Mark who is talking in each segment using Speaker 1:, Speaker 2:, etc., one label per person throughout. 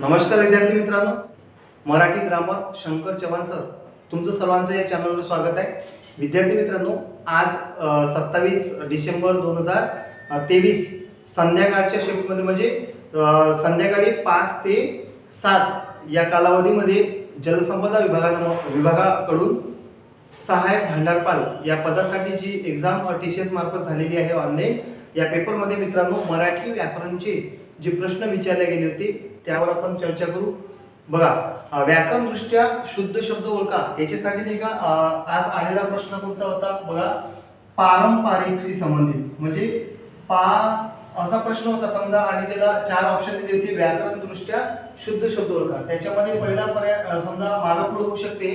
Speaker 1: नमस्कार विद्यार्थी मित्रांनो. मराठी ग्रामर शंकर चव्हाण सर तुमचं सर्वांचं या चॅनलवर स्वागत आहे. विद्यार्थी मित्रांनो आज सत्तावीस डिसेंबर दोन हजार तेवीस संध्याकाळच्या शिफ्टमध्ये म्हणजे संध्याकाळी पाच ते सात या कालावधीमध्ये जलसंपदा विभागानं विभागाकडून सहाय्यक भांडारपाल या पदासाठी जी एक्झाम टी सी एस मार्फत झालेली आहे ऑनलाईन या पेपरमध्ये मित्रांनो मराठी व्याकरणचे जे प्रश्न विचारले गेले होते त्यावर आपण चर्चा करू. बघा व्याकरणदृष्ट्या शुद्ध शब्द ओळखा. याच्यासाठी नाही का आज आलेला प्रश्न कोणता होता? बघा पारंपरिकशी संबंधित. म्हणजे पा असा प्रश्न होता समजा आणि त्याला चार ऑप्शन दिले होते व्याकरणदृष्ट्या शुद्ध शब्द ओळखा. त्याच्यामध्ये पहिला पर्याय समजा मागं पुढे होऊ शकते.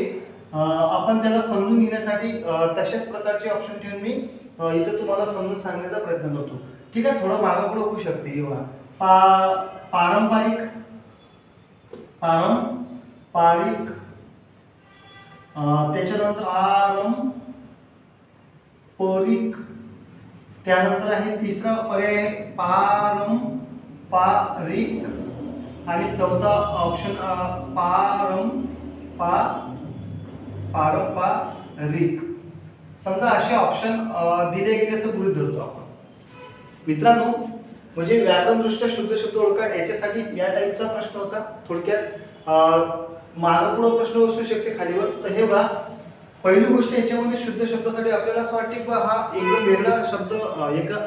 Speaker 1: आपण त्याला समजून घेण्यासाठी तशाच प्रकारचे ऑप्शन ठेवून मी इथं तुम्हाला समजून सांगण्याचा प्रयत्न करतो. ठीक आहे थोडं मागं पुढे होऊ शकते. किंवा पा पारंपरिक पारंपरिक त्याच्यानंतर पारंपरिक त्यानंतर आहे तिसरा पर्याय पारंपरिक आणि चौथा ऑप्शन पारंपा पारं पा पारंपरिक. समजा असे ऑप्शन दिले गेले असं गृहित धरतो आपण. मित्रांनो म्हणजे व्याकरणदृष्ट्या शुद्ध शब्द ओळखा याच्यासाठी या टाईपचा प्रश्न होता थोडक्यात. मागं प्रश्न असू शकते खालीवर तर हे बघा. पहिली गोष्ट याच्यामध्ये शुद्ध शब्दासाठी आपल्याला असं वाटते की बा हा एकदम वेगळा शब्द एक एका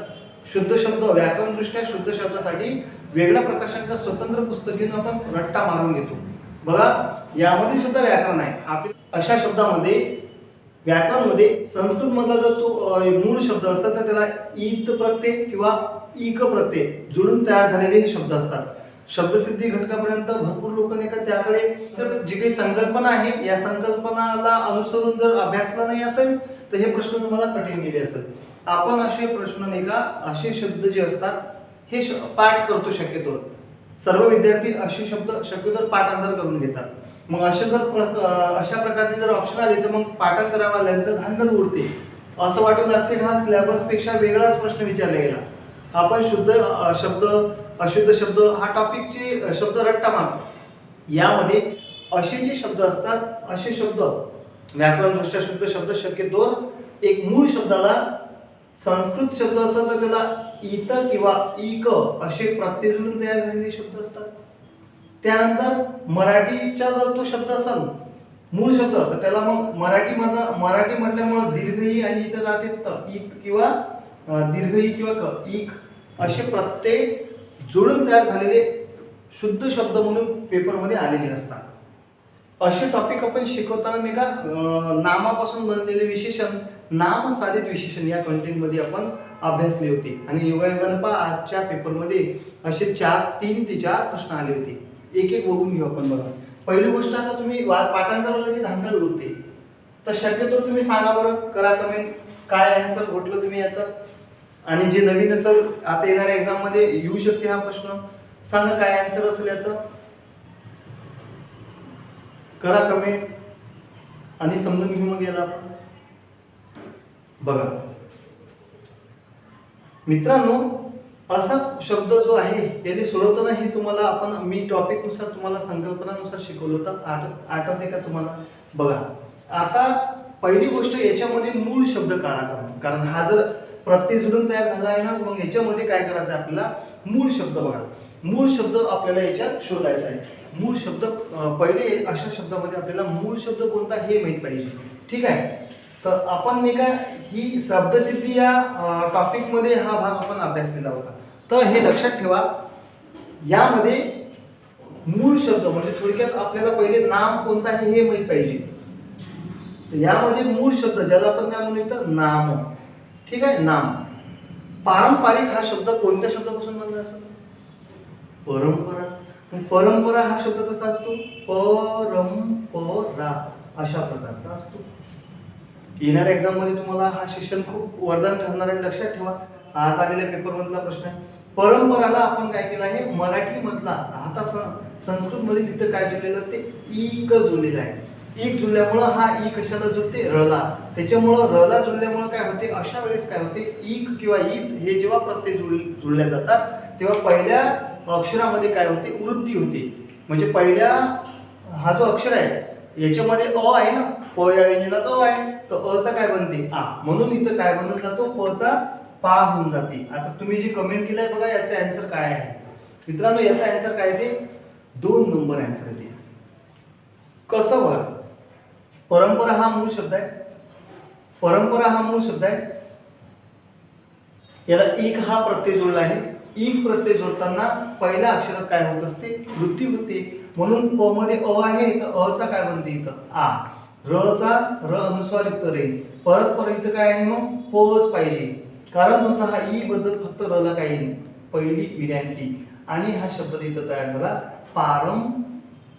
Speaker 1: शुद्ध शब्द व्याकरणदृष्ट्या शुद्ध शब्दासाठी वेगळ्या प्रकाशांचा स्वतंत्र पुस्तक घेऊन आपण रट्टा मारून घेतो. बघा यामध्ये सुद्धा व्याकरण आहे. आपल्या अशा शब्दामध्ये व्याकरणमध्ये संस्कृतमधला जर तो मूळ शब्द असतात तर त्याला ईत प्रत्यय किंवा इक प्रत्यय जुळून तयार झालेले हे शब्द असतात. शब्दसिद्धी घटकापर्यंत भरपूर लोक नाही का त्याकडे तर जी काही संकल्पना आहे या संकल्पनाला अनुसरून जर अभ्यासला नाही असेल तर हे प्रश्न तुम्हाला कठीण गेले असेल. आपण असे प्रश्न नाही का असे शब्द जे असतात हे श- पाठ करतो शक्यतो. सर्व विद्यार्थी असे शब्द शक्यतो पाठांतर करून घेतात. मग असे जर प्रक- अशा प्रकारचे जर ऑप्शन आले तर मग पाठांतरावाल्यांचं धान्य उरते असं वाटू लागते हा सिलेबसपेक्षा वेगळाच प्रश्न विचारला गेला? आपण शुद्ध शब्द अशुद्ध शब्द हा टॉपिकचे शब्द रट्टा मारतो यामध्ये असे जे शब्द असतात असे शब्द व्याकरणदृष्ट्या शुद्ध शब्द शक्यतो एक मूळ शब्दाला संस्कृत शब्द असतात तर त्याला इत किंवा इक असे प्रत्यय तयार झालेले शब्द असतात. त्यानंतर मराठीचा जर तो शब्द असेल मूळ शब्द तर त्याला मग मराठी मधला मराठी म्हटल्यामुळं दीर्घई आणि इतर राहते त इत किंवा दीर्घ ई किंवा क इक असे प्रत्यय जुळून तयार झालेले शुद्ध शब्द म्हणून पेपरमध्ये आलेले असतात. असे टॉपिक आपण शिकवताना नाही का नामापासून बनलेले विशेषण नाम साधित विशेषण या कंटेंटमध्ये आपण अभ्यासले होते. आणि योगायोगानं पहा आजच्या पेपरमध्ये असे चार तीन ते चार प्रश्न आले होते. एक एक बघून घेऊ आपण बघा. पहिली गोष्ट आता तुम्ही वा पाठांतरवाल्याची धांदल उरते. तर शक्यतो तुम्ही सांगा बरं करा कमेंट काय आन्सर घोटलं तुम्ही याचं? आणि जे नवीन असेल आता येणाऱ्या एक्झाममध्ये येऊ शकते हा प्रश्न सांगा काय आन्सर असेल याचं? करा कमेंट आणि समजून घेऊ मग याला आपण. बघा. मित्रांनो असा शब्द जो आहे याने सोडवताना हे तुम्हाला आपण मी टॉपिकनुसार तुम्हाला संकल्पनानुसार शिकवलं होतं. आठ आठवते का तुम्हाला? बघा. आता पहिली गोष्ट याच्यामध्ये मूळ शब्द काढायचा कारण हा जर प्रत्यय जुडून तयार झाला आहे ना? मग याच्यामध्ये काय करायचं आहे आपल्याला? मूळ शब्द बघा. मूळ शब्द आपल्याला याच्यात शोधायचा आहे. मूळ शब्द पहिले अशा शब्दामध्ये आपल्याला मूळ शब्द कोणता हे माहीत पाहिजे. ठीक आहे? तर आपण नाही का ही शब्दसिद्धी या टॉपिकमध्ये हा भाग आपण अभ्यासलेला होता. तर हे लक्षात ठेवा. यामध्ये मूळ शब्द म्हणजे थोडक्यात आपल्याला पहिले नाम कोणता आहे हे माहीत पाहिजे. यामध्ये मूळ शब्द ज्याला आपण काय म्हणू तर नाम. ठीक आहे? नाम. पारंपरिक हा शब्द कोणत्या शब्दापासून बनला असतो परंपरा. परंपरा हा शब्द कसा असतो? परंपरा अशा प्रकारचा असतो. येणाऱ्या एक्झाममध्ये तुम्हाला हा शिक्षण खूप वरदान ठरणार आहे. लक्षात ठेवा. आज आलेल्या पेपर मधला प्रश्न आहे. परंपराला आपण काय केलं आहे? मराठी मधला आता संस्कृत मध्ये तिथं काय जुळलेलं असते? इक जुळलेलं आहे. ईक जुळल्यामुळं हा ई कशाला जुळते? रला. त्याच्यामुळं रला जुळल्यामुळं काय होते? अशा वेळेस काय होते? ईक किंवा ईत हे जेव्हा प्रत्यय जुळ जुळल्या जातात तेव्हा पहिल्या अक्षरामध्ये काय होते? वृद्धी होते. म्हणजे पहिल्या हा जो अक्षर आहे याच्यामध्ये अ आहे ना? प या व्यंजनात अ आहे. तर अ काय बनते? आ. म्हणून इथं काय बनत जातो? प चा पा होऊन जाते. आता तुम्ही जे कमेंट केलंय बघा याचा अँसर काय आहे? मित्रांनो याचा अँसर काय ते दोन नंबर अँसर येते. कसं बघा? परंपरा हा मूळ शब्द आहे. परंपरा हा मूळ शब्द आहे. याला एक हा प्रत्यय जोडला आहे. एक प्रत्यय जोडताना पहिल्या अक्षरात काय होत असते? वृत्ती होते. म्हणून प मध्ये अ आहे तर अ चा काय बनते इथं? आ. र चा र अनुस्वार युक्त रे. परत परत इथं काय आहे मग? पोच पाहिजे. कारण तुमचा हा ई बद्दल फक्त र ला काही नाही. पहिली विनंती आणि हा शब्द इथं तयार झाला. पारं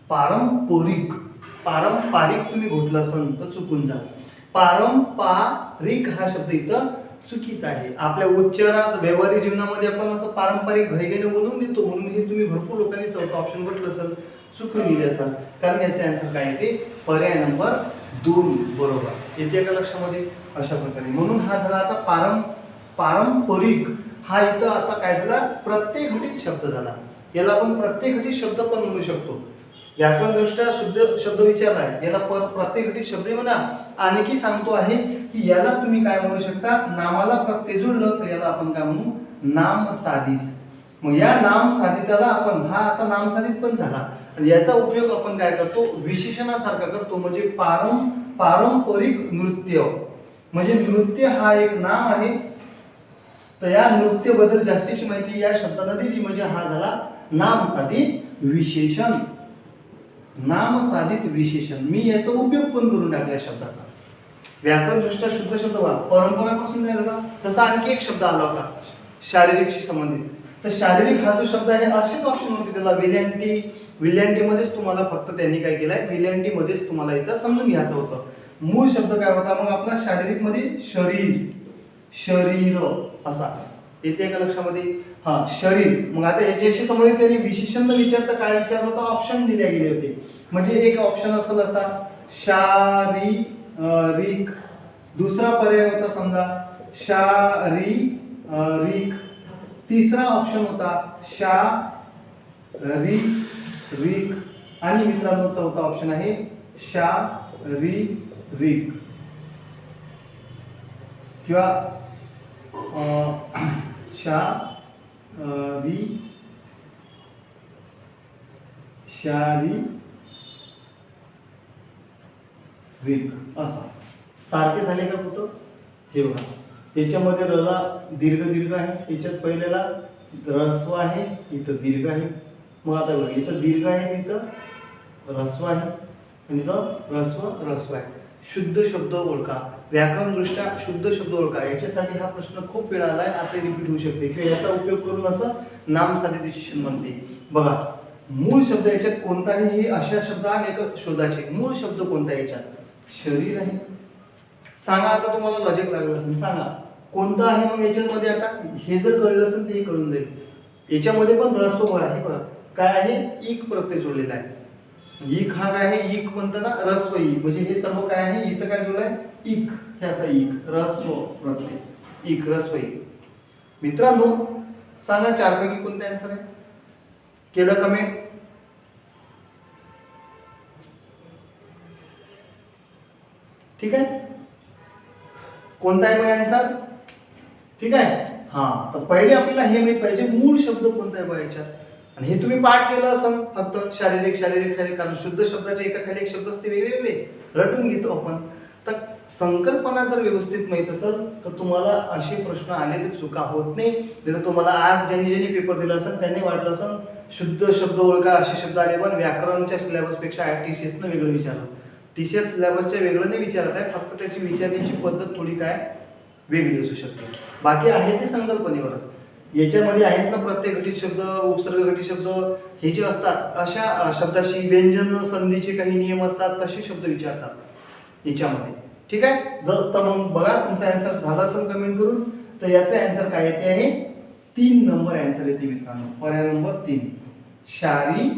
Speaker 1: पारंपरिक. पारंपरिक तुम्ही घोटलं असेल तर चुकून जा पारंपरिक हा शब्द इथं चुकीचा आहे. आपल्या उच्चारात व्यवहारिक जीवनामध्ये आपण असं पारंपरिक घाईघाईने बोलून देतो म्हणून हे तुम्ही भरपूर लोकांनी चौथा ऑप्शन म्हटलं असेल चुकून लिहिले असाल. कारण याचे आन्सर काय येते पर्याय नंबर दोन बरोबर. येते का लक्षामध्ये? अशा प्रकारे. म्हणून हा झाला आता पारं पारंपरिक. हा इथं आता काय झाला? प्रत्येक घटीत शब्द झाला. याला आपण प्रत्येक घटीत शब्द पण म्हणू शकतो. व्याकरणदृष्ट्या शुद्ध शब्द विचारला आहे. याला पर प्रत्यय शब्द म्हणा. आणखी सांगतो आहे की याला तुम्ही काय म्हणू शकता? नामाला प्रत्यय जुळलं तर याला आपण काय म्हणू? नाम साधित. मग या नाम साधिताला आपण हा आता नाम साधित पण झाला. आणि याचा उपयोग आपण काय करतो? विशेषणासारखा करतो. म्हणजे पारं पारंपरिक नृत्य. म्हणजे नृत्य हा एक नाम आहे. तर या नृत्यबद्दल जास्तीची माहिती या शब्दाला दिली. म्हणजे हा झाला नाम साधित विशेषण. नाम साधित विशेषण. मी याचा उपयोग पण करून टाकला शब्दाचा. व्याकरणदृष्ट्या शुद्ध शब्द वा परंपरापासून काय झाला जसा आणखी एक शब्द आला होता शारीरिकशी संबंधित. तर शारीरिक हा जो शब्द आहे असेच ऑप्शन होते त्याला विलॅन्टी विलॅन्टीमध्येच तुम्हाला फक्त त्यांनी काय केलंय विलॅन्टीमध्येच तुम्हाला इथं समजून घ्यायचं होतं. मूळ शब्द काय होता? मग आपला शारीरिकमध्ये शरीर. शरीर असा. येते का लक्षामध्ये? हा शरीर. मग आता याच्याशी संबंधित त्यांनी विशेषण न विचारता काय विचारलं होतं ऑप्शन दिले गेले होते. म्हणजे एक ऑप्शन असेल असा शारी रिक दुसरा पर्याय होता समजा शारी रिक तिसरा ऑप्शन होता शा री रिक आणि मित्रांनो चौथा ऑप्शन आहे शा री रिक किंवा शा रिक असा. सारखे झाले का कुठं हे बघा. याच्यामध्ये रला दीर्घ दीर्घ आहे. याच्यात पहिल्याला रस्व आहे इथं दीर्घ आहे. मग आता बघा इथं दीर्घ आहे इथं रस्व आहे. आणि इथं रस्व रस्व आहे. शुद्ध शब्द ओळखा. व्याकरणदृष्ट्या शुद्ध शब्द ओळखा. याच्यासाठी हा प्रश्न खूप वेळा आहे आता रिपीट होऊ शकते. किंवा याचा उपयोग करून असं नाम डिसिशन विशेषण बनते बघा मूळ शब्द याच्यात कोणता आहे हे अशा शब्द आले का शोधाचे. मूळ शब्द कोणता आहे याच्यात? शरीर आहे. सांगा आता तुम्हाला लॉजिक लागलं असेल. सांगा कोणतं आहे मग याच्यामध्ये आता? हे जर कळलं असेल ते कळून जाईल. याच्यामध्ये पण रसोबळ आहे बघा. काय आहे? एक प्रत्यय जोडलेला आहे. इक हा काय आहे इक म्हणतं ना? रस्व ई म्हणजे हे सर्व काय आहे? इथं काय जोडलं आहे? इक हे असा इक रस्व प्रत्यय. इक रस्व ई मित्रांनो सांगा चारपैकी कोणते आन्सर आहे? केलं कमेंट ठीक आहे? कोणता आहे मग आन्सर ठीक आहे? हा. तर पहिले आपल्याला हे माहीत पाहिजे मूळ शब्द कोणता आहे बघायच्या आणि हे तुम्ही पाठ केलं असं फक्त शारीरिक शारीरिक शारीरिक. कारण शुद्ध शब्दाच्या एका खाली एक शब्द असते वेगवेगळे. रटून घेतो आपण. तर संकल्पना जर व्यवस्थित माहीत असेल तर तुम्हाला असे प्रश्न आले ते चुका होत नाही. जर तुम्हाला आज ज्यांनी ज्यांनी पेपर दिला असेल त्यांनी वाटलं असेल शुद्ध शब्द ओळखा असे शब्द आले. पण व्याकरणच्या सिलेबसपेक्षा आय टी सी एसनं वेगळं विचारलं. टी सी एस सिलेबसच्या वेगळं नाही विचारत आहे. फक्त त्याची विचारण्याची पद्धत थोडी काय वेगळी असू शकते. बाकी आहे ते संकल्पनेवर असतं याच्यामध्ये आहेच ना प्रत्येक घटित शब्द उपसर्ग घटित शब्द हे जे असतात अशा शब्दाशी व्यंजन संधीचे काही नियम असतात तसे शब्द विचारतात याच्यामध्ये. ठीक आहे? जर तर मग बघा तुमचा आन्सर झाला असेल कमेंट करून तर याचं अँसर काय येते आहे? तीन नंबर आन्सर येते मित्रांनो. पर्याय नंबर तीन. शारी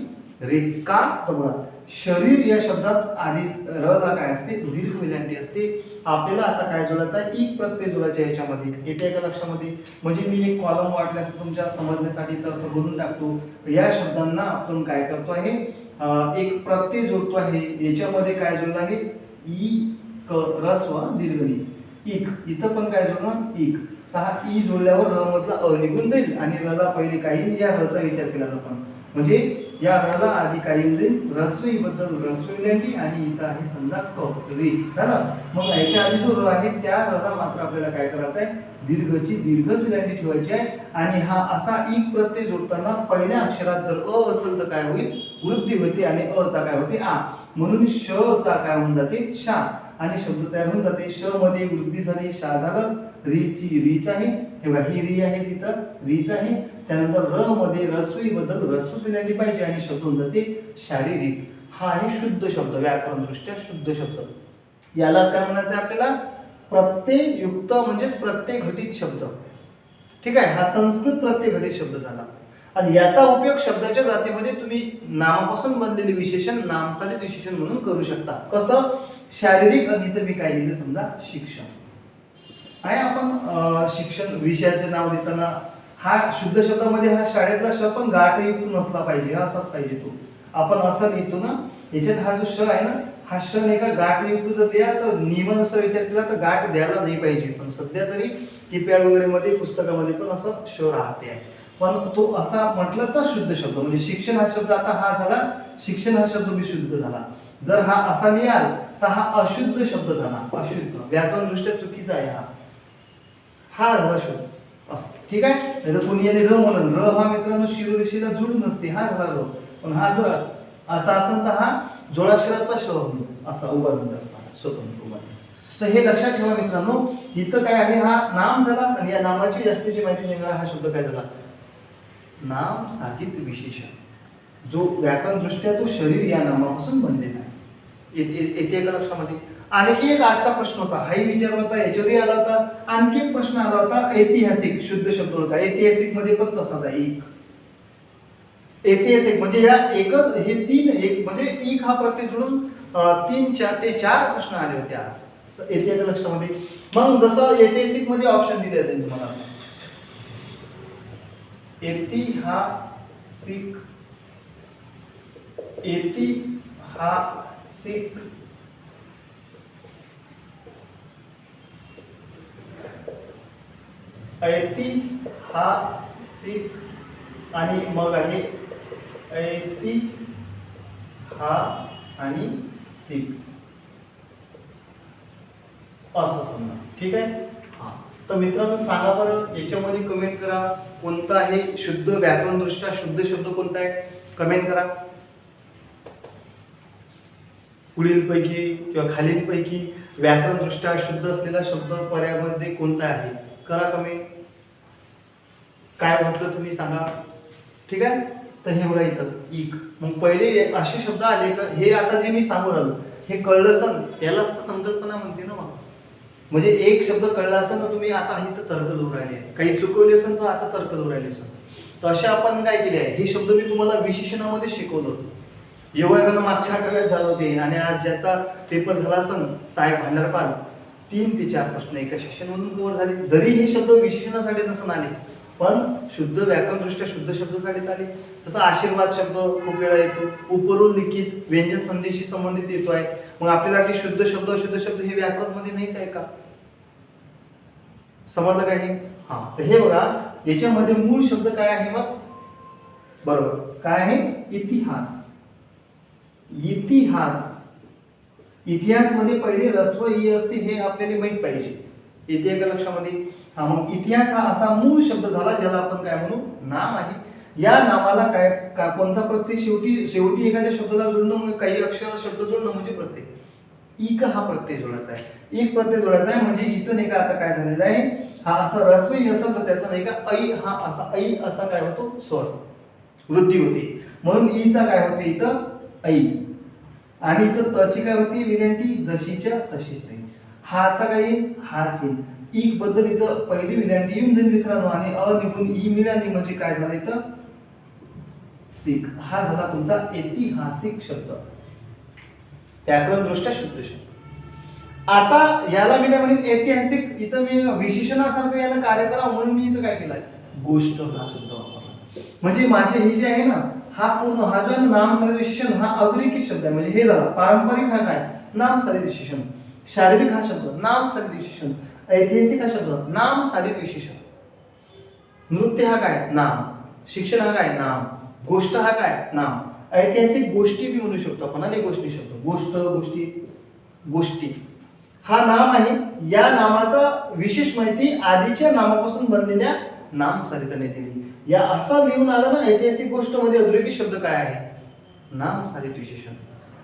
Speaker 1: रेका तर बघा शरीर या शब्दात आधी र ला काय असते? दीर्घ विलांटी असते. आपल्याला आता काय जोडायचा आहे? एक प्रत्यय जोडायचा आहे याच्यामध्ये. येते का लक्षामध्ये. म्हणजे मी एक कॉलम वाटल्यास तुमच्या समजण्यासाठी तर असं बोलून टाकतो. या शब्दांना आपण काय करतो आहे? एक प्रत्यय जोडतो आहे. याच्यामध्ये काय जोडलं आहे? ई क रस्व दीर्घनी इक इथं पण काय जोडणार इक तर हा ई जोडल्यावर र मधला अ निघून जाईल आणि रला पहिले काही या रचा विचार केला आपण. म्हणजे या रला आधी काही येऊन जाईल रस्वी बद्दल रस्वी आणि इथं आहे समजा क री झालं मग याच्या आधी जो र आहे त्या रला मात्र आपल्याला काय करायचं आहे? दीर्घची दीर्घच विलंटी ठेवायची आहे. आणि हा असा एक प्रत्यय जोडताना पहिल्या अक्षरात जर अ असेल तर काय होईल? वृद्धी होते आणि अ चा काय होते? आ. म्हणून श चा काय होऊन जाते? शा. आणि शब्द तयार होऊन जाते. श मध्ये वृद्धी झाली शा झालं रीची रीच आहे. हे ही री आहे तिथं. रीच आहे. त्यानंतर र मध्ये रस्वी बद्दल रस्व विलंडी पाहिजे आणि शब्द होऊन जाते शारीरिक हा आहे शुद्ध शब्द व्याकरण दृष्ट्या शुद्ध शब्द. यालाच काय म्हणायचं आहे आपल्याला? प्रत्यय युक्त म्हणजेच प्रत्यय घटित शब्द. ठीक आहे? हा संस्कृत प्रत्यय घटित शब्द झाला. आणि याचा उपयोग शब्दाच्या जातीमध्ये तुम्ही नामापासून बनलेले विशेषण नामचालित विशेषण म्हणून करू शकता. कसं? शारीरिक आणि इथं मी काय लिहिलं समजा? शिक्षण. आहे आपण शिक्षण विषयाचे नाव देताना हा शुद्ध शब्दामध्ये हा शाळेतला श पण गाठयुक्त नसला पाहिजे हा असाच पाहिजे तो. आपण असं लिहितो ना याच्यात हा जो श आहे ना हा श नाही का गाठयुक्त जर द्या तर नियमानुसार विचार केला तर गाठ द्यायला नाही पाहिजे. पण सध्या तरी कीपॅड वगैरे मध्ये पुस्तकामध्ये पण असं श राहते. आहे पण तो असा म्हटलं तर शुद्ध शब्द. म्हणजे शिक्षण हा शब्द आता हा झाला शिक्षण हा शब्द विशुद्ध शुद्ध झाला. जर हा असा लिहाल तर हा अशुद्ध शब्द झाला. अशुद्ध. व्याकरण दृष्ट्या चुकीचा आहे हा. हा झाला शुद्ध. असं ठीक आहे? नाही तर कोणी याने र म्हणून. र हा मित्रांनो शिरोरेषेला जुळून नसते. हा झाला र. पण हा जर असा असेल तर हा जोडाक्षराचा श म्हणून असा उभा म्हणून स्वतंत्र उभारणी तर हे लक्षात ठेवा मित्रांनो. इथं काय आहे? हा नाम झाला आणि या नामाची जास्तीची माहिती देणारा हा शब्द काय झाला? नाम साधित विशेषण. जो व्याकरण दृष्ट्या तो शरीर या नामापासून बनलेला आहे. येते येते एका लक्षामध्ये. आणखी एक आजचा प्रश्न होता. हाही विचार होता याच्यावरही आला होता. आणखी एक प्रश्न आला होता ऐतिहासिक शुद्ध शब्द होता ऐतिहासिकमध्ये पण तसाच आहे. एक. ऐतिहासिक म्हणजे या एकच हे तीन एक म्हणजे एक हा प्रत्यय जोडून तीन चार ते चार प्रश्न आले होते आज. ऐतिहासिक येते लक्षामध्ये. मग जसं ऐतिहासिकमध्ये ऑप्शन दिले असेल तुम्हाला. असं ऐतिहासिक ऐतिहासिक ऐतिहासिक आणि मग आहे ऐति हा आणि सिक असं समजा. ठीक आहे? हा. तर मित्रांनो सांगा बरं याच्यामध्ये कमेंट करा. कोणता आहे शुद्ध व्याकरण दृष्ट्या शुद्ध शब्द कोणता आहे? कमेंट करा. पुढील पैकी किंवा खालील पैकी व्याकरण दृष्ट्या शुद्ध असलेला शब्द पर्यायामध्ये कोणता आहे? करा कमेंट काय म्हटलं तुम्ही सांगा. ठीक आहे? तर हे बघा इथं. इक मग पहिले असे शब्द आले का? हे आता जे मी सांगू राहिलो हे कळलं सण यालाच तर संकल्पना म्हणते ना मग. म्हणजे एक शब्द कळला असेल ना तुम्ही आता इथं तर्क दूर राहिले. काही चुकवले असेल तर आता तर्क देऊ राहिले असेल तर असे आपण काय केले आहे? हे शब्द मी तुम्हाला विशेषणामध्ये शिकवलं होतं. एवढ्या मागच्या आठवड्यात झालं होते. आणि आज ज्याचा पेपर झाला असेल साहेब भांडारपाल तीन ते चार प्रश्न एका सेशनमधून कव्हर झाले. जरी हे शब्द विशेषणासाठी नसून आले पण शुद्ध व्याकरणदृष्ट्या शुद्ध शब्दासाठी आले. जसा आशीर्वाद शब्द खूप वेळा येतो. उपरून लिखित व्यंजन संधीशी संबंधित येतो आहे. मग आपल्याला वाटते शुद्ध शब्द अशुद्ध शब्द हे व्याकरणमध्ये नाहीच आहे का? समजलं काय हा तर हे बघा याच्यामध्ये मूळ शब्द काय आहे मग? बरोबर. काय आहे? इतिहास. इतिहास. इतिहासमध्ये पहिले रस्व ई असते हे आपल्याला माहीत पाहिजे. येते एका लक्षामध्ये? हा मग इतिहास हा असा मूळ शब्द झाला ज्याला आपण काय म्हणू? नाम आहे. या नामाला काय का कोणता प्रत्यय? शेवटी शेवटी एखाद्या शब्दाला जोडणं म्हणजे काही अक्षर शब्द जोडणं म्हणजे प्रत्यय. इक हा प्रत्यय जोडायचा आहे. एक प्रत्यय जोडायचा आहे म्हणजे इथं नाही का आता काय झालेलं आहे? हा असा रस्वई असेल तर त्याचा नाही का ऐ हा असा ऐ असा काय होतो? स्वर. वृद्धी होते. म्हणून ईचा काय होते इथं? ऐ. आणि इथं तची काय होती? विनंती जशीच्या तशीच नाही. हाचा काय येईल? हाच येईल. ईकबद्दल इथं पहिली विनंती येऊन जाईल मित्रांनो. आणि अ निघून ई मिळाली म्हणजे काय झालं इथं? सिख हा झाला तुमचा ऐतिहासिक शब्द. व्याकरण दृष्ट्या शुद्ध शब्द. आता याला मी काय म्हणेन? ऐतिहासिक इथं मी विशेषणासारखं याला कार्य करा म्हणून मी इथं काय केलंय? गोष्ट हा शब्द वापरला. म्हणजे माझे हे जे आहे ना हा पूर्ण हा जो आहे नाम साधित विशेषण हा अधोरेखित शब्द आहे. म्हणजे हे झाला पारंपरिक हा काय? नाम साधित विशेषण शारीरिक हा शब्द नाम साधित विशेषण ऐतिहासिक हा शब्द नाम विशेषण नृत्य हा काय? नाम. शिक्षण हा काय? नाम. गोष्ट हा काय? नाम. ऐतिहासिक गोष्टी मी म्हणू शकतो आपण अनेक गोष्टी शब्द. गोष्ट गोष्टी गोष्टी. हा नाम आहे या नामाचा विशेष माहिती आधीच्या नामापासून बनलेल्या नाम साधिताने दिली या असा लिहून आला ना ऐतिहासिक गोष्टमध्ये अधोरेखित शब्द काय आहे? नाम साधित विशेषण.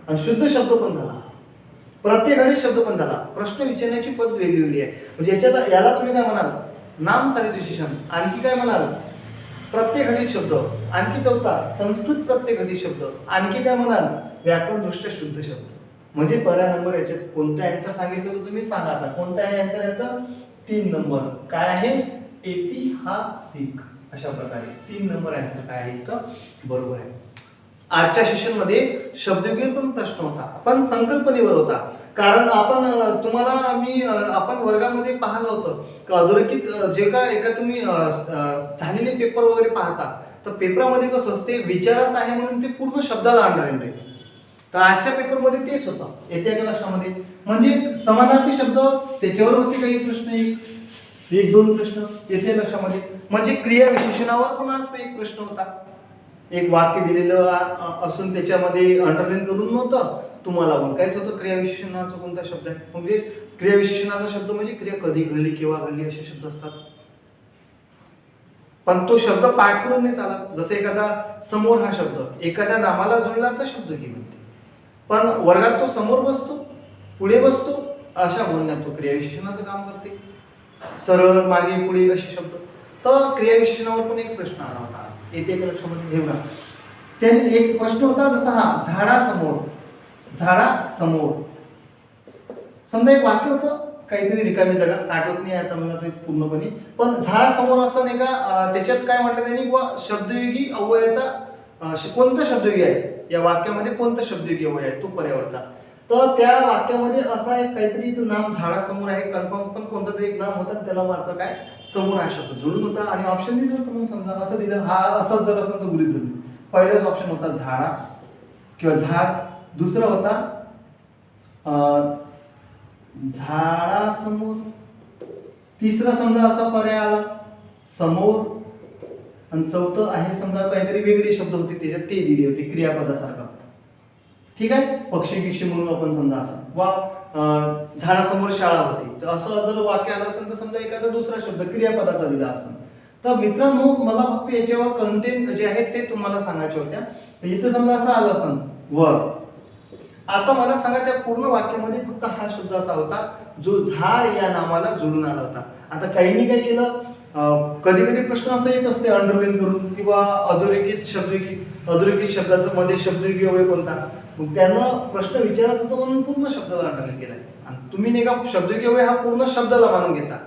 Speaker 1: आणि शुद्ध शब्द पण झाला. प्रत्येक शब्द पण झाला. प्रश्न विचारण्याची पद वेगवेगळी आहे. म्हणजे याच्यात याला तुम्ही काय म्हणाल? नाम साधित विशेषण. आणखी काय म्हणाल? प्रत्येक घडी शब्द. आणखी चौथा संस्कृत प्रत्येक घडी शब्द. आणखी काय म्हणाल? व्याकरणदृष्ट्या शुद्ध शब्द. म्हणजे पर्याय नंबर याच्यात कोणता अँसर सांगितलं तर तुम्ही सांगा आता. कोणता आहे अँसर याचा? तीन नंबर. काय आहे? ऐतिहासिक. अशा प्रकारे तीन नंबर आन्सर काय आहे तर बरोबर आहे आजच्या सेशनमध्ये शब्दयोगी पण प्रश्न होता. पण संकल्पनेवर होता. कारण आपण तुम्हाला मी आपण वर्गामध्ये पाहिलं होतं. अधोरेखित जे काय एका तुम्ही झालेले पेपर वगैरे पाहता तर पेपरामध्ये कसं असते विचाराचं आहे म्हणून ते पूर्ण शब्दाला आणणार नाही तर आजच्या पेपरमध्ये तेच होतं. येत्या एका लक्षामध्ये? म्हणजे समानार्थी शब्द त्याच्यावर होते काही प्रश्न एक एक दोन प्रश्न येते लक्षामध्ये. म्हणजे क्रिया विशेषणावर पण आज एक प्रश्न होता. एक वाक्य दिलेलं असून त्याच्यामध्ये अंडरलाईन करून नव्हतं. तुम्हाला ओळखायचं होतं. क्रियाविशेषणाचा कोणता शब्द आहे? म्हणजे क्रियाविशेषणाचा शब्द म्हणजे क्रिया कधी घडली केव्हा घडली असे शब्द असतात. पण तो शब्द पाठ करून नाही चाला जसं एखादा समोर हा शब्द एखाद्या नामाला जुळला तर शब्द की म्हणते. पण वर्गात तो समोर बसतो पुढे बसतो अशा बोलण्यात तो क्रियाविशेषणाचं काम करते. सरळ मागे पुढे असे शब्द. तर क्रियाविशेषणावर पण एक प्रश्न आला होता आज. येते एक लक्षामध्ये म्हणजे घेऊ ना. त्याने एक प्रश्न होता जसा हा झाडासमोर. झाडासमोर. समजा एक वाक्य होतं काहीतरी रिकामी जागा आठवत नाही आता मला ते पूर्णपणे. पण झाडासमोर असं नाही का त्याच्यात काय म्हटलं त्यांनी किंवा शब्दयोगी अवयाचा कोणता शब्दयोगी आहे? या वाक्यामध्ये कोणता शब्दयोगी अवय आहे? तो पर्यावरचा. तर त्या वाक्यामध्ये असा एक काहीतरी नाम झाडासमोर आहे. कन्फर्म पण कोणतं तरी एक नाम होतं त्याला मात्र काय? समोर आहे शब्द. जुळून होता आणि ऑप्शन दिलं होतं मग समजा असं दिलं. हा असंच जर असं तर गृहित धरून. पहिलाच ऑप्शन होता झाडा किंवा झाड. दुसरा होता झाडासमोर. तिसरा समजा असा पर्याय आला. समोर. आणि चौथं आहे समजा काहीतरी वेगळे शब्द होते. त्याच्यात ते दिले होते क्रियापदासारखा. ठीक आहे? पक्षी गिक्षी म्हणून आपण समजा असं वा अं, झाडासमोर शाळा होती तर असं जर वाक्य आलं असेल तर समजा एखादा दुसरा शब्द क्रियापदाचा दिला असेल. तर मित्रांनो मला फक्त याच्यावर कंटेंट जे आहेत ते तुम्हाला सांगायचे होत्या. म्हणजे इथं समजा असं आलं असेल वर. आता मला सांगा त्या पूर्ण वाक्यामध्ये फक्त हा शब्द असा होता जो झाड या नावाला जुळून आला होता. आता काहींनी काय केलं? कधी कधी प्रश्न असं येत असते अंडरलाईन करून किंवा अधोरेखित शब्दकी अधोरेखित शब्दाचा मध्ये शब्दयोगी अवय कोणता? मग त्यांना प्रश्न विचारत होतो म्हणून पूर्ण शब्दाला अंडरलाईन केलाय. आणि तुम्ही नाही का शब्दकी अवय हा पूर्ण शब्दाला मानून घेता.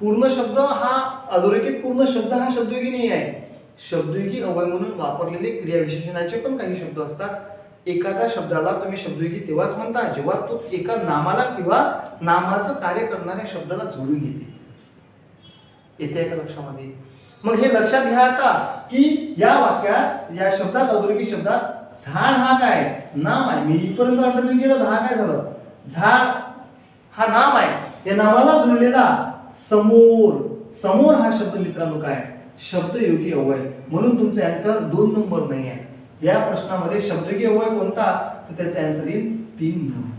Speaker 1: पूर्ण शब्द हा अधोरेखित पूर्ण शब्द हा शब्दयोगी नाही आहे. शब्दयोगी अवय म्हणून वापरलेले क्रियाविशेषणाचे पण काही शब्द असतात. एखाद्या शब्दाला तुम्ही शब्दयोगी तेव्हाच म्हणता जेव्हा तो एका नामाला किंवा नामाचं कार्य करणाऱ्या शब्दाला जोडून घेते. येते एका लक्षामध्ये. मग हे लक्षात घ्या आता की या वाक्यात या शब्दात अधोरेखित शब्दात झाड हा काय? नाम आहे. मी इथपर्यंत अंडरलाईन केलं तर हा काय झालं? झाड हा नाम आहे. या नावाला जुळलेला समोर. समोर हा शब्द मित्रांनो काय? शब्दयोगी अवय म्हणून तुमचा अँसर दोन नंबर नाही आहे. या प्रश्नामध्ये शब्दयोगी अवय कोणता? तर त्याचा अँसर येईल तीन नंबर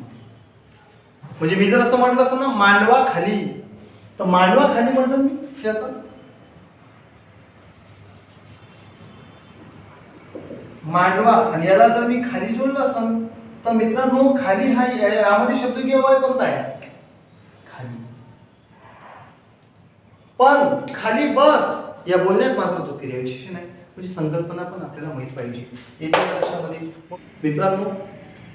Speaker 1: म्हणजे मी जर असं म्हटलं असं ना मांडवा खाली. तर मांडवा खाली म्हटलं मी? हे मांडवा. आणि याला जर मी खाली जोडलं असेल तर मित्रांनो खाली हा या- यामध्ये शब्द अवय कोणता आहे? खाली. पण खाली बस या बोलण्यात मात्र तो क्रियाविशेषण आहे म्हणजे संकल्पना पण आपल्याला माहीत पाहिजे. येत्या लक्षामध्ये मित्रांनो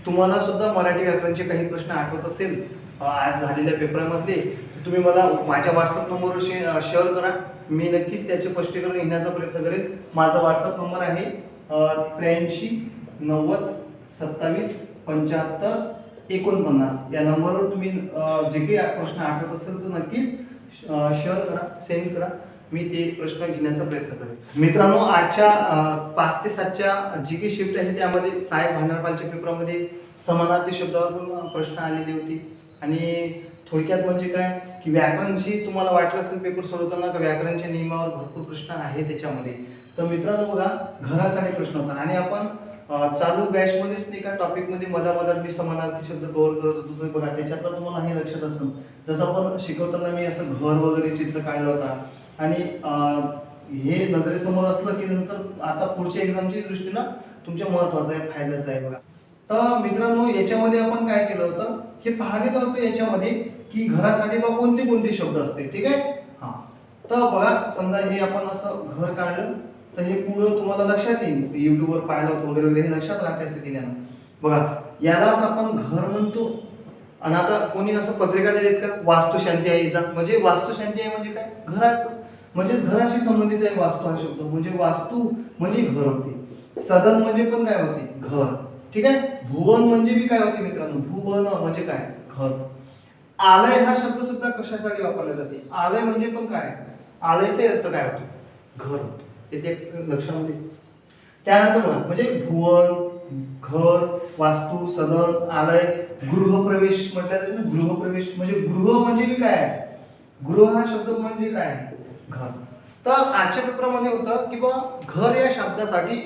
Speaker 1: तुम्हाला सुद्धा मराठी व्याकरणचे काही प्रश्न आठवत असेल. आज झालेल्या पेपरामधले तुम्ही मला माझ्या व्हॉट्सअप नंबरवर शे शेअर करा. मी नक्कीच त्याचे स्पष्टीकरण घेण्याचा प्रयत्न करेन. माझा व्हॉट्सअप नंबर आहे त्र्याऐंशी नव्वद सत्तावीस पंच्याहत्तर एकोणपन्नास. या नंबरवर तुम्ही जे काही प्रश्न आठवत असेल तर नक्कीच शेअर करा सेंड करा. मी ते प्रश्न घेण्याचा प्रयत्न करेन. मित्रांनो आजच्या पाच ते सातच्या जी काही शिफ्ट आहे त्यामध्ये साहेब भांडारपालच्या पेपरामध्ये समानार्थी शब्दावर पण प्रश्न आलेले होते. आणि थोडक्यात म्हणजे काय की व्याकरणशी तुम्हाला वाटलं असेल पेपर सोडवताना का व्याकरणच्या नियमावर भरपूर प्रश्न आहे त्याच्यामध्ये. तर मित्रांनो बघा घरासाठी प्रश्न होता आणि आपण चालू बॅचमध्येच नाही का टॉपिकमध्ये मधामधात मी समानार्थी शब्द कव्हर करत होतो. तुम्ही बघा त्याच्यातलं तुम्हाला हे लक्षात असेल जसं आपण शिकवताना मी असं घर वगैरे चित्र काढलं होता. आणि हे नजरेसमोर असलं की नंतर आता पुढच्या एक्झामच्या दृष्टीनं तुमच्या महत्वाचं आहे फायद्याचं आहे बघा. तर मित्रांनो याच्यामध्ये आपण काय केलं होतं हे पाहिलेलं होतं याच्यामध्ये की घरासाठी बा कोणते कोणते शब्द असते ठीक आहे? हा. तर बघा समजा हे आपण असं घर काढलं तर हे पुढं तुम्हाला लक्षात येईल. युट्यूबवर पाहिलं वगैरे वगैरे हे लक्षात राहते असं केल्यानं. बघा यालाच आपण घर म्हणतो. आणि आता कोणी असं पत्रिका दिलेत का? वास्तुशांती आहे याचा. म्हणजे वास्तुशांती आहे म्हणजे काय? घराचं. म्हणजेच घराशी संबंधित आहे वास्तू हा शब्द. म्हणजे वास्तू म्हणजे घर होते. सदन म्हणजे पण काय होते? घर. ठीक आहे? भुवन म्हणजे बी काय होते मित्रांनो? भुवन म्हणजे काय? घर. आलय हा शब्द सुद्धा कशासाठी वापरला जाते? आलय म्हणजे पण काय? आलयचे अर्थ काय होतो? घर होतो. येथे लक्षामध्ये त्यानंतर बघा म्हणजे भुवन घर वास्तू सदन आलय गृहप्रवेश म्हटलं जाते ना. गृहप्रवेश म्हणजे गृह म्हणजे बी काय? आहे गृह हा शब्द म्हणजे काय? आहे घर. तर आजच्या पेपरामध्ये होतं की बा घर या शब्दासाठी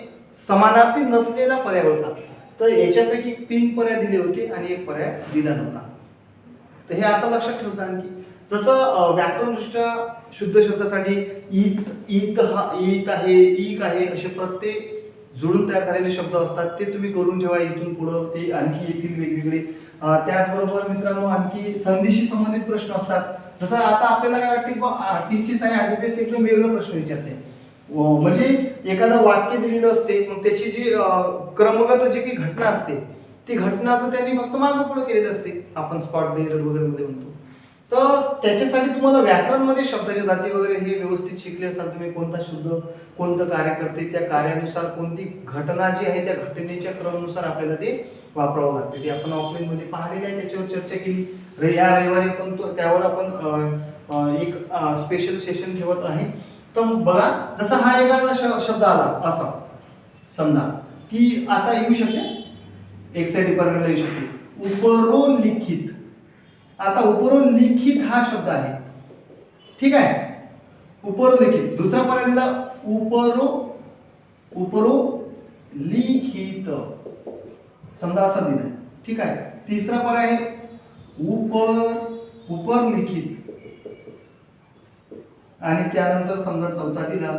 Speaker 1: समानार्थी नसलेला पर्याय होता. तर याच्यापैकी तीन पर्याय दिले होते आणि एक पर्याय दिला नव्हता. तर हे आता लक्षात ठेवचं आणखी. जसं व्याकरणदृष्ट्या शुद्ध शब्दासाठी ईत ईत हा ईत आहे ईक आहे असे प्रत्येक जुळून तयार झालेले शब्द असतात ते तुम्ही करून ठेवा इथून पुढं ते आणखी येतील वेगवेगळे. त्याचबरोबर मित्रांनो आणखी संधीशी संबंधित प्रश्न असतात. जसं आता आपल्याला काय वाटते टी आणि आयबीपीएस एकदम वेगळं प्रश्न विचारते. म्हणजे एखादं वाक्य दिलेलं असते मग त्याची जी क्रमगत जी काही घटना असते ती घटनाचं त्यांनी फक्त मागं पुढे केलेली असते. आपण स्पॉट एरर वगैरे मध्ये म्हणतो. तर त्याच्यासाठी तुम्हाला व्याकरणमध्ये शब्दाच्या जाती वगैरे हे व्यवस्थित शिकले असाल तुम्ही कोणता शुद्ध कोणतं कार्य करते त्या कार्यानुसार कोणती घटना जी आहे त्या घटनेच्या क्रमानुसार आपल्याला ते वापरावं लागते. ते आपण ऑफलाईन मध्ये पाहिलेलं आहे त्याच्यावर चर्चा केली. रे- या रविवारी पण तो- त्यावर आपण एक स्पेशल सेशन ठेवत आहे. तर बघा जसा हा एखादा श- शब्द आला असा समजा की आता येऊ शकते. एक्साय डिपार्टमेंटला येऊ शकते. उपरो लिखित. आता उपरो लिखित हा शब्द आहे. ठीक आहे? उपरोलिखित दुसरा पर्याय दिला. उपरो उपरो लिखित. समजा असा दिलाय. ठीक आहे? तिसरा पर्याय आहे. उपर उपर लिखित. आणि त्यानंतर समजा चौथा दिला.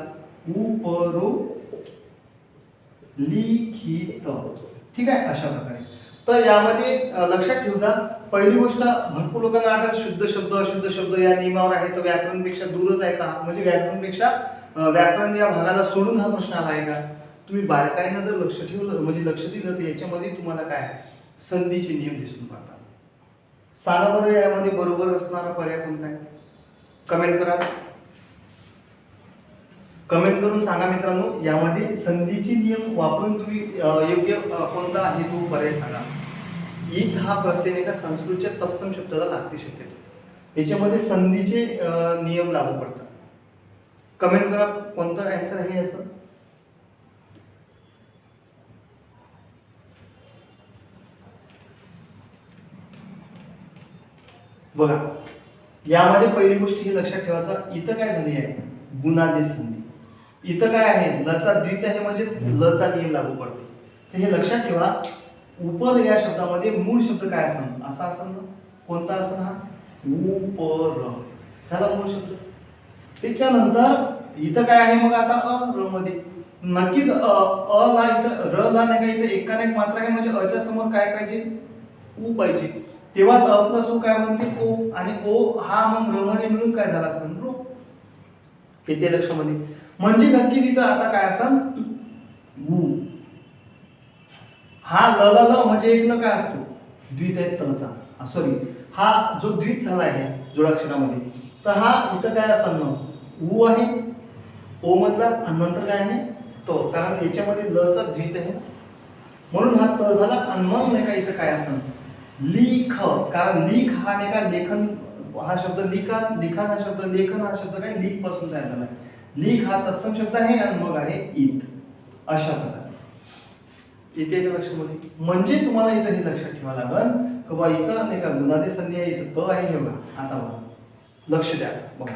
Speaker 1: उपरो लिखित. ठीक आहे? अशा प्रकारे. तर यामध्ये लक्षात ठेवजा पहिली गोष्ट भरपूर लोकांना आठवत शुद्ध शब्द अशुद्ध शब्द या नियमावर आहे तर व्याकरणपेक्षा दूरच आहे का? म्हणजे व्याकरणपेक्षा व्याकरण या भागाला सोडून हा प्रश्न आला आहे का? तुम्ही बारकाईनं जर लक्ष ठेवलं म्हणजे लक्ष दिलं तर याच्यामध्ये तुम्हाला काय? संधीचे नियम दिसून पडतात. सांगा बरं यामध्ये बरोबर असणारा पर्याय कोणता आहे? कमेंट करा. कमेंट करून सांगा मित्रांनो यामध्ये संधीचे नियम वापरून तुम्ही योग्य कोणता आहे तो पर्याय सांगा. ईद हा प्रत्येने एका का संस्कृतच्या तत्सम शब्दाला लागते शक्यतो. याच्यामध्ये संधीचे नियम लागू पडतात. कमेंट करा कोणतं ॲन्सर आहे याचं? बघा यामध्ये पहिली गोष्ट ही लक्षात ठेवायचं इथं काय झाली आहे? गुणादेश संधी. इथं काय आहे? लचा द्वित आहे म्हणजे लचा नियम लागू पडते. तर हे लक्षात ठेवा उपर या शब्दामध्ये मूळ शब्द काय असन? असा असन ना? कोणता असन हा? उपर. झाला मूळ शब्द. त्याच्यानंतर इथं काय आहे मग आता? अ र मध्ये. नक्कीच अ अ ला इथं र ला नाही का इथं एकाने एक मात्र आहे म्हणजे अच्या समोर काय पाहिजे? उ पाहिजे. तेव्हाच अ प्लस उ काय म्हणते? ओ. आणि ओ हा मग र मध्ये मिळून काय झाला असन? रो. येते लक्षामध्ये. म्हणजे नक्कीच इथं आता काय असाल उ हा ल ला ल म्हणजे एक ल काय असतो? द्वित आहे तचा सॉरी हा जो द्वित झाला आहे जोडाक्षरामध्ये तर हा इथं काय असाल ना? उ आहे. ओ मधला आणि नंतर काय आहे? तो. कारण याच्यामध्ये लचा द्वित आहे. म्हणून हा त झाला आणि मग नाही का इथं काय असन लिख. कारण लिख हा नाही का लेखन हा शब्द लिखाण लिखाण हा शब्द लेखन हा शब्द काय? लीकपासून तयार झाला. लीक हा तत्सम शब्द आहे आणि मग आहे ईत अशा प्रकारे. इथे लक्षामध्ये म्हणजे तुम्हाला इथं हे लक्षात ठेवा लागल की बा इथं नाही का गुणादे संधी आहे इथं त आहे हे बघा. आता बघा. लक्ष द्या. बघा.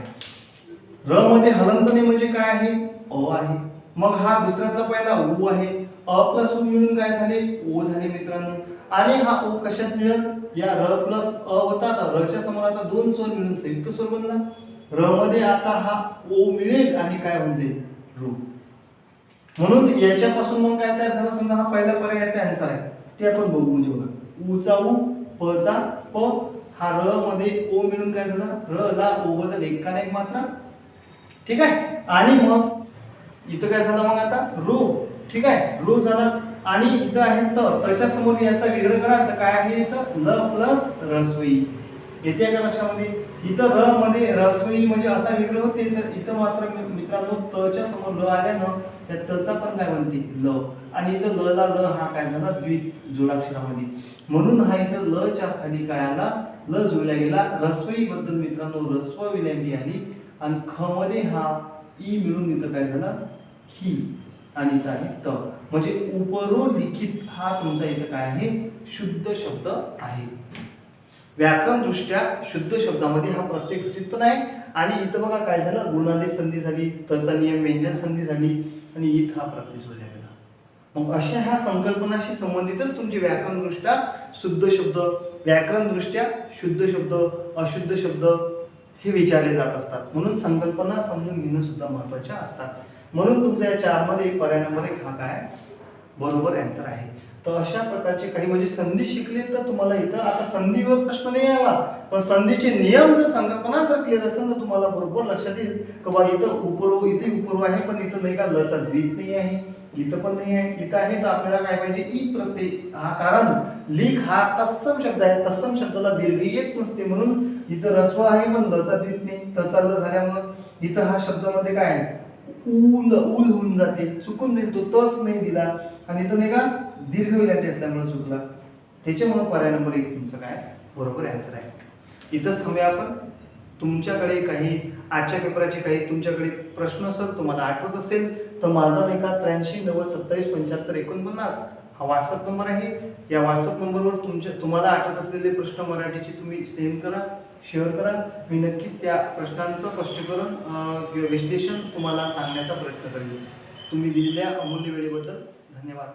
Speaker 1: र मध्ये हलंतने म्हणजे काय आहे? अ आहे. मग हा दुसऱ्यातला पहिला उ आहे. अ प्लस उ मिळून काय झाले? ओ झाले मित्रांनो. आणि हा ओ कशात मिळत या र प्लस अ होता तर रच्या समोर आता दोन स्वर मिळून संयुक्त स्वर बनला. र मध्ये आता हा ओ मिळेल आणि काय होऊन जाईल? रू. म्हणून याच्यापासून मग काय तयार झाला? समजा हा पहिला पर्यायाचा आन्सर आहे. ते आपण बघू. म्हणजे बघा. ऊचा ऊ प चा प हा र मध्ये ओ मिळून काय झाला? र ला ओ बदल एक का एक मात्रा. ठीक आहे? आणि मग इथं काय झालं मग आता? रो. ठीक आहे? रो झाला. आणि इथं आहे तर त्याच्यासमोर याचा विग्रह करा. तर काय आहे इथं? ल प्लस रसोई. येते का लक्षामध्ये? इथं र मध्ये रसोई म्हणजे असा विग्रह होते तर इथं मात्र मि- मित्रांनो तच्या समोर ल आल्यानं त्या तचा पण काय म्हणते? ल. आणि इथं ल ला ल हा काय झाला? द्वित जोडाक्षरामध्ये. म्हणून हा इथं ल च्या खाली काय आला? ल जोडला गेला. रस्वई बद्दल मित्रांनो रस्व विलंबी आली. आणि ख मध्ये हा ई मिळून इथं काय झाला? खी. आणि इथं आहे त. म्हणजे उपरो लिखित हा तुमचा इथं काय आहे? शुद्ध शब्द आहे. व्याकरणदृष्ट्या शुद्ध शब्दामध्ये हा प्रत्येक कृतीत पण आहे. आणि इथं बघा काय झालं? गुणादेश संधी झाली तचा नियम व्यंजन संधी झाली आणि इथ हा प्रत्यय जोडला गेला मग अशा ह्या संकल्पनाशी संबंधितच तुमचे व्याकरणदृष्ट्या शुद्ध शब्द व्याकरणदृष्ट्या शुद्ध शब्द अशुद्ध शब्द हे विचारले जात असतात. म्हणून संकल्पना समजून घेणं सुद्धा महत्त्वाच्या असतात. म्हणून तुमच्या या चारमध्ये पर्याय नंबर एक हा काय? बरोबर अँसर आहे. तर अशा प्रकारचे काही म्हणजे संधी शिकले तर तुम्हाला इथं आता संधीवर प्रश्न नाही आला. पण संधीचे नियम जर संकल्पना जर क्लिअर असेल तर तुम्हाला बरोबर लक्षात येईल. की बा इथं उपरो इथे उपरो आहे पण इथं नाही का लचा द्वित नाही आहे. इथं पण नाही आहे. इथं आहे तर आपल्याला काय पाहिजे? ई प्रत्येक. हा कारण लेख हा तत्सम शब्द आहे. तत्सम शब्दाला दीर्घ येत नसते म्हणून इथं रस्व आहे पण लचा द्वित नाही. तचा ल झाल्यामुळं इथं हा शब्दामध्ये काय आहे? उल ऊल होऊन जाते. चुकून देईल तो तच नाही दिला. आणि इथं नाही का? दीर्घ विलाटी असल्यामुळे चुकला. त्याच्यामुळे पर्याय नंबर एक तुमचं काय? बरोबर आन्सर आहे. इथंच थांबूया आपण. तुमच्याकडे काही आजच्या पेपराचे काही तुमच्याकडे प्रश्न सर तुम्हाला आठवत असेल तर माझा लेखा त्र्याऐंशी नव्वद सत्तावीस पंच्याहत्तर एकोणपन्नास हा व्हॉट्सअप नंबर आहे. या व्हॉट्सअप नंबरवर तुमच्या तुम्हाला आठवत असलेले प्रश्न मराठीचे तुम्ही सेंड करा शेअर करा. मी नक्कीच त्या प्रश्नांचं स्पष्टीकरण किंवा विश्लेषण तुम्हाला सांगण्याचा प्रयत्न करेन. तुम्ही दिलेल्या अमूल्य वेळेबद्दल धन्यवाद.